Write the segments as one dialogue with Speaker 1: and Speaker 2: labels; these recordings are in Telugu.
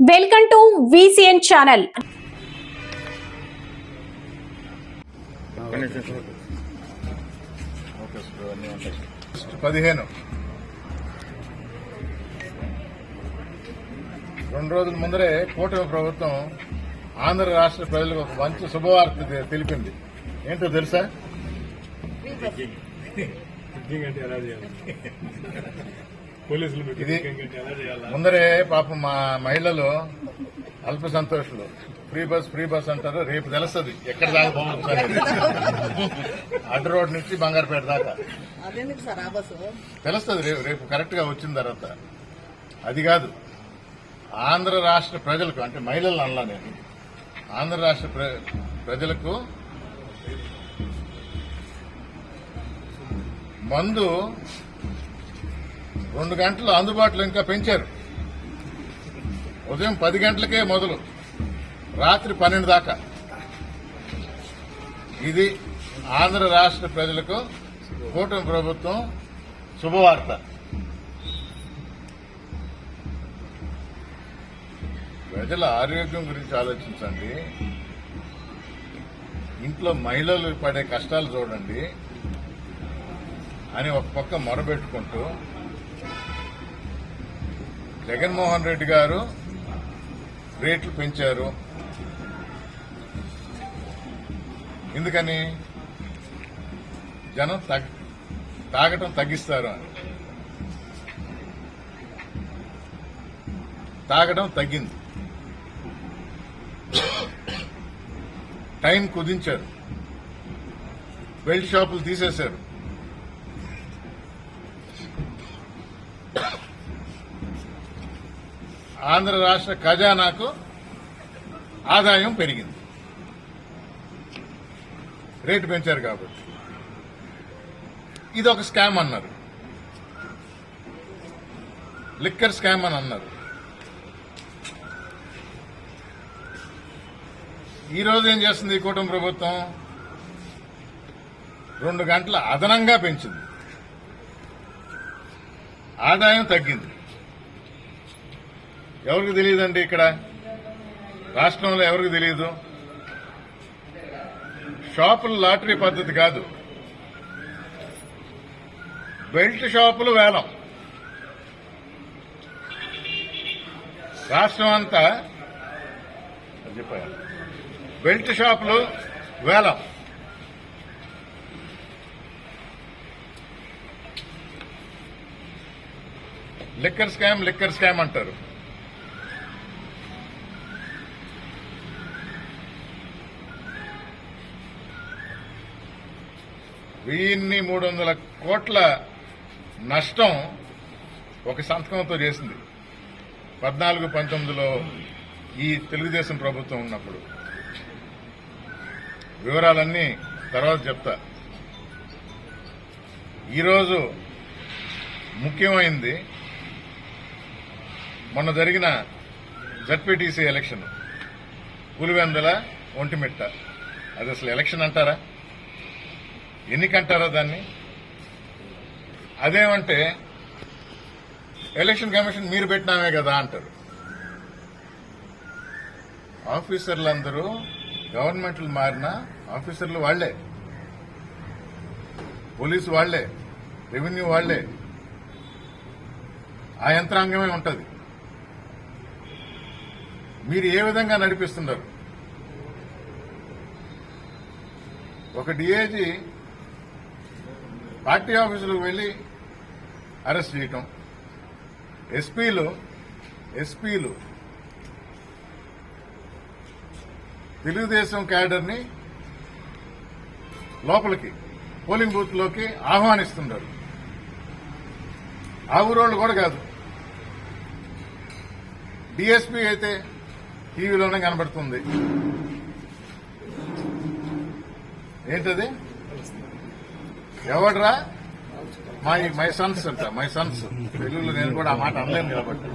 Speaker 1: Welcome to VCN channel.
Speaker 2: పదిహేను. రెండు రోజుల ముందరే కూటమి ప్రభుత్వం ఆంధ్ర రాష్ట్ర ప్రజలకు ఒక మంచి శుభవార్త తెలిపింది. ఏంటో తెలుసా?
Speaker 3: ఎలా చేయాలి?
Speaker 2: ఇది ముందరే పాపం మా మహిళలు అల్ప సంతోషులు. ఫ్రీ బస్ ఫ్రీ బస్ అంటారు. రేపు తెలుస్తుంది. ఎక్కడ దాకా అనేది అడ్డు రోడ్ నుంచి బంగారుపేట దాకా.
Speaker 4: అదెందుకు సార్ ఆ బస్సు?
Speaker 2: తెలుస్తుంది. రేపు రేపు కరెక్ట్గా వచ్చిన తర్వాత. అది కాదు. ఆంధ్ర రాష్ట్ర ప్రజలకు అంటే మహిళలు అనలా నేను. ఆంధ్ర రాష్ట్ర ప్ర- ప్రజలకు మందు రెండు గంటలు అందుబాటులో ఇంకా పెంచారు. ఉదయం పది గంటలకే మొదలు రాత్రి పన్నెండు దాకా. ఇది ఆంధ్ర రాష్ట్ర ప్రజలకు కూటమి ప్రభుత్వం శుభవార్త. ప్రజల ఆరోగ్యం గురించి ఆలోచించండి. ఇంట్లో మహిళలు పడే కష్టాలు చూడండి. అని ఒక పక్క మొరబెట్టుకుంటూ జగన్మోహన్ రెడ్డి గారు రేట్లు పెంచారు. ఎందుకని? జనం తగ్ తాగటం తగ్గిస్తారు అని. తాగడం తగ్గింది. టైం కుదించారు. బెల్ట్ షాపులు తీసేశారు. ఆంధ్ర రాష్ట్ర ఖజానాకు ఆదాయం పెరిగింది. రేటు పెంచారు కాబట్టి. ఇది ఒక స్కామ్ అన్నారు. లిక్కర్ స్కామ్ అని అన్నారు. ఈ రోజు ఏం చేస్తుంది ఈ కూటమి ప్రభుత్వం? రెండు గంటల అదనంగా పెంచింది. ఆదాయం తగ్గింది. ఎవరికి తెలియదండి ఇక్కడ? రాష్ట్రంలో ఎవరికి తెలియదు? షాపులు లాటరీ పద్ధతి కాదు. బెల్ట్ షాపులు వేలం. రాష్ట్రం అంతా బెల్ట్ షాపులు వేలం. లిక్కర్ స్కామ్ లిక్కర్ స్కామ్ అంటారు. వెయ్యిన్ని మూడు వందల కోట్ల నష్టం ఒక సంతకంతో చేసింది. పద్నాలుగు పంతొమ్మిదిలో ఈ తెలుగుదేశం ప్రభుత్వం ఉన్నప్పుడు. వివరాలన్నీ తర్వాత చెప్తా. ఈరోజు ముఖ్యమైంది మొన్న జరిగిన జడ్పీటీసీ ఎలక్షన్. పులివెందల ఒంటిమిట్ట. అది అసలు ఎలక్షన్ అంటారా? ఎన్నికంటారా దాన్ని? అదేమంటే ఎలక్షన్ కమిషన్ మీరు పెట్టినామే కదా అంటారు. ఆఫీసర్లందరూ గవర్నమెంట్లు మారిన ఆఫీసర్లు వాళ్ళే పోలీసు వాళ్ళే రెవెన్యూ వాళ్ళే ఆ యంత్రాంగమే ఉంటుంది. మీరు ఏ విధంగా నడిపిస్తున్నారు? ఒక డిఏజీ పార్టీ ఆఫీసులకు వెళ్ళి అరెస్ట్ చేయటం. ఎస్పీలు ఎస్పీలు తెలుగుదేశం క్యాడర్ని లోపలికి పోలింగ్ బూత్లోకి ఆహ్వానిస్తున్నారు ఆ ఊరోళ్ళు కూడా కాదు. డిఎస్పీ అయితే టీవీలోనే కనబడుతుంది. ఏంటది? ఎవడ్రా? మై మై సన్స్ అంట మై సన్స్. తెలుగులో నేను కూడా ఆ మాట అనలేను కాబట్టి.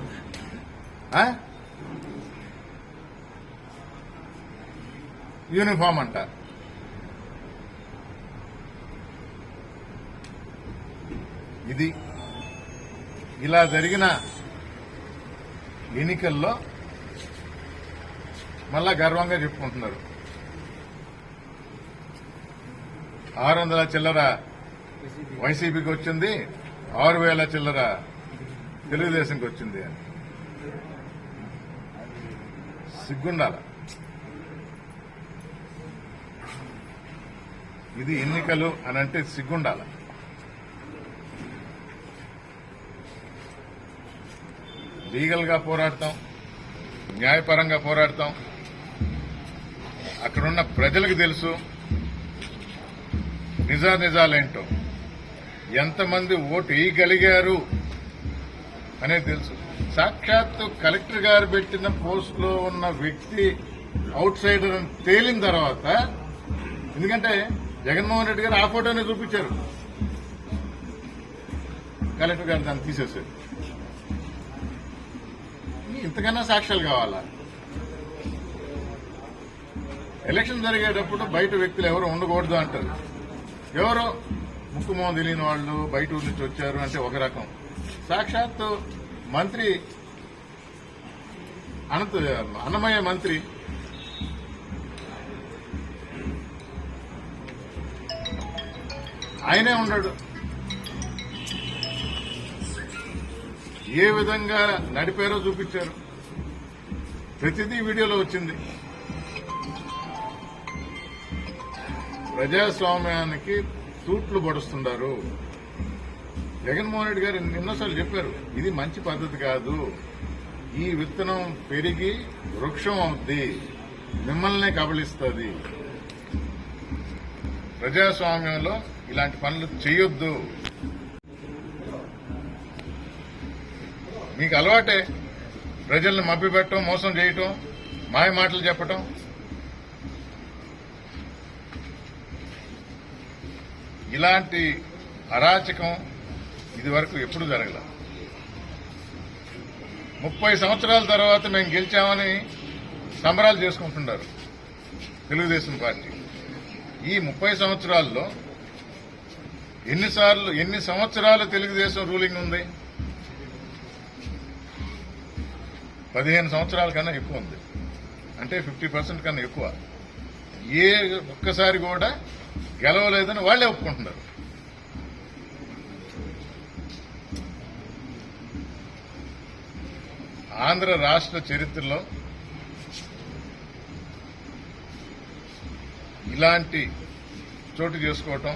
Speaker 2: ఆ? యూనిఫామ్ అంట. ఇది ఇలా జరిగిన ఎన్నికల్లో మళ్ళా గర్వంగా చెప్పుకుంటున్నారు. ఆరు వందల చిల్లర వైసీపీకి వచ్చింది ఆరు వేల చిల్లర తెలుగుదేశంకి వచ్చింది అని. సిగ్గుండాల. ఇది ఎన్నికలు అని అంటే సిగ్గుండాల. లీగల్గా పోరాడతాం న్యాయపరంగా పోరాడతాం. అక్కడున్న ప్రజలకు తెలుసు నిజా నిజాలేంటో ఎంతమంది ఓటు వేయగలిగారు అనేది తెలుసు. సాక్షాత్తు కలెక్టర్ గారు పెట్టిన పోస్ట్లో ఉన్న వ్యక్తి అవుట్ సైడర్ అని తేలిన తర్వాత ఎందుకంటే జగన్మోహన్ రెడ్డి గారు ఆ ఫోటోనే చూపించారు. కలెక్టర్ గారు దాన్ని తీసేశారు. ఇంతకన్నా సాక్ష్యాలు కావాలా? ఎలక్షన్ జరిగేటప్పుడు బయట వ్యక్తులు ఎవరు ఉండకూడదు అంటారు. ఎవరో? ముక్కుమోహం తెలియని వాళ్ళు బయట ఊరి నుంచి వచ్చారు అంటే ఒక రకం. సాక్షాత్తు మంత్రి అనంత అన్నమయ్య మంత్రి ఆయనే ఉన్నాడు. ఏ విధంగా నడిపారో చూపించారు. ప్రతిదీ వీడియోలో వచ్చింది. ప్రజాస్వామ్యానికి తూట్లు పొడుస్తున్నారు జగన్మోహన్ రెడ్డి గారు ఎన్నోసార్లు చెప్పారు ఇది మంచి పద్ధతి కాదు. ఈ విత్తనం పెరిగి వృక్షం అవుద్ది మిమ్మల్నే కబలిస్తుంది ప్రజాస్వామ్యంలో ఇలాంటి పనులు చేయొద్దు. మీకు అలవాటే ప్రజల్ని మభ్యపెట్టడం మోసం చేయటం మాయ మాటలు చెప్పటం. ఇలాంటి అరాచకం ఇది వరకు ఎప్పుడు జరగల. ముప్పై సంవత్సరాల తర్వాత మేము గెలిచామని సంబరాలు చేసుకుంటున్నారు తెలుగుదేశం పార్టీ. ఈ ముప్పై సంవత్సరాల్లో ఎన్నిసార్లు ఎన్ని సంవత్సరాలు తెలుగుదేశం రూలింగ్ ఉంది? పదిహేను సంవత్సరాల కన్నా ఎక్కువ ఉంది. అంటే ఫిఫ్టీ పర్సెంట్ కన్నా ఎక్కువ. ఏ ఒక్కసారి కూడా గెలవలేదని వాళ్ళే ఒప్పుకుంటున్నారు. ఆంధ్ర రాష్ట్ర చరిత్రలో ఇలాంటి చోటు చేసుకోవటం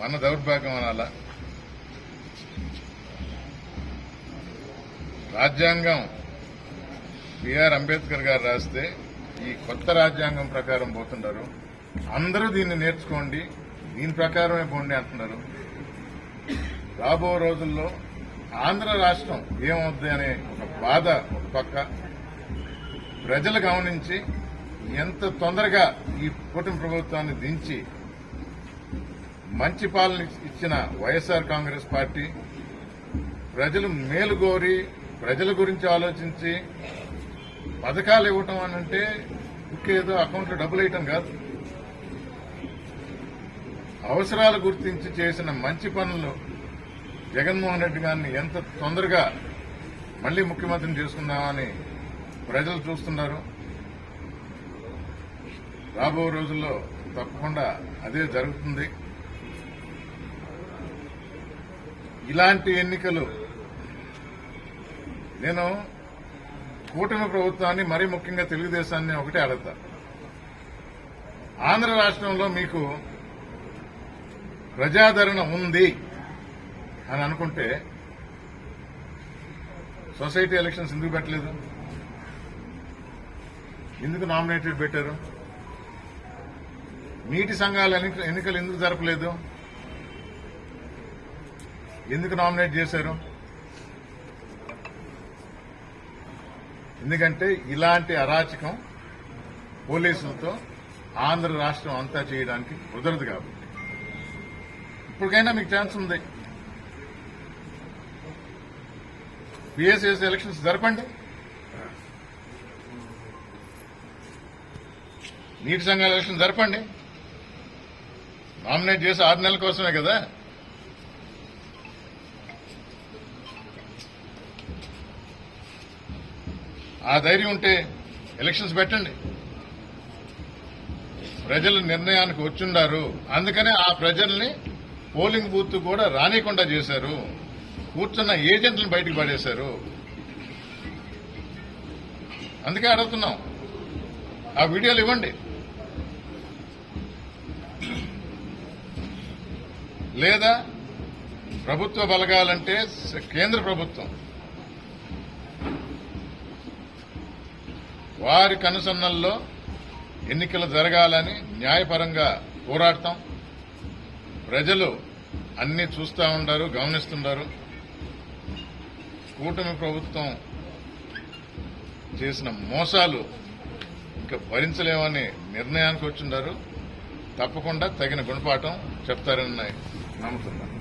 Speaker 2: మన దౌర్భాగ్యం అనాలా? రాజ్యాంగం బిఆర్ అంబేద్కర్ గారు రాస్తే ఈ కొత్త రాజ్యాంగం ప్రకారం పోతున్నారు అందరూ దీన్ని నేర్చుకోండి. దీని ప్రకారమే పోండి అంటున్నారు. రాబో రోజుల్లో ఆంధ్ర రాష్ట్రం ఏమవుద్ది అనే ఒక బాధ ఒక పక్క. ప్రజలు గమనించి ఎంత తొందరగా ఈ కూటమి ప్రభుత్వాన్ని దించి మంచి పాలన ఇచ్చిన వైఎస్ఆర్ కాంగ్రెస్ పార్టీ ప్రజలు మేలు కోరి ప్రజల గురించి ఆలోచించి పథకాలు ఇవ్వటం అని అంటే ఏదో అకౌంట్లో డబ్బులు వేయటం కాదు. అవసరాలు గుర్తించి చేసిన మంచి పనులు జగన్మోహన్ రెడ్డి గారిని ఎంత తొందరగా మళ్ళీ ముఖ్యమంత్రిని చేసుకుందామని ప్రజలు చూస్తున్నారు. రాబో రోజుల్లో తప్పకుండా అదే జరుగుతుంది. ఇలాంటి ఎన్నికలు నేను కూటమి ప్రభుత్వాన్ని మరీ ముఖ్యంగా తెలుగుదేశాన్ని ఒకటే అడుగుతా. ఆంధ్ర రాష్ట్రంలో మీకు ప్రజాదరణ ఉంది అని అనుకుంటే సొసైటీ ఎలక్షన్స్ ఎందుకు పెట్టలేదు? ఎందుకు నామినేటెడ్ పెట్టారు? నీటి సంఘాల ఎన్నికలు ఎందుకు జరపలేదు? ఎందుకు నామినేట్ చేశారు? ఎందుకంటే ఇలాంటి అరాచకం పోలీసులతో ఆంధ్ర రాష్ట్రం అంతా చేయడానికి కుదరదు కాబట్టి. ఇప్పటికైనా మీకు ఛాన్స్ ఉంది. బిఎస్ఎస్ ఎలక్షన్స్ జరపండి. నీటి సంఘాల ఎలక్షన్ జరపండి. నామినేట్ చేసి ఆరు నెలల కోసమే కదా. ఆ ధైర్యం ఉంటే ఎలక్షన్స్ పెట్టండి. ప్రజలు నిర్ణయానికి వచ్చిండారు. అందుకనే ఆ ప్రజల్ని పోలింగ్ బూత్ కూడా రానికుండా చేశారు. కూర్చున్న ఏజెంట్లను బయటకు పడేశారు అందుకే అడుగుతున్నాం. ఆ వీడియోలు ఇవ్వండి. లేదా ప్రభుత్వ బలగాలంటే కేంద్ర ప్రభుత్వం. వారి కనుసన్నల్లో ఎన్నికలు జరగాలని న్యాయపరంగా పోరాడతాం. ప్రజలు అన్ని చూస్తూ ఉంటారు గమనిస్తుంటారు. కూటమి ప్రభుత్వం చేసిన మోసాలు ఇంకా భరించలేమని నిర్ణయానికి వచ్చిండారు. తప్పకుండా తగిన గుణపాఠం చెప్తారని నమ్ముతున్నాను.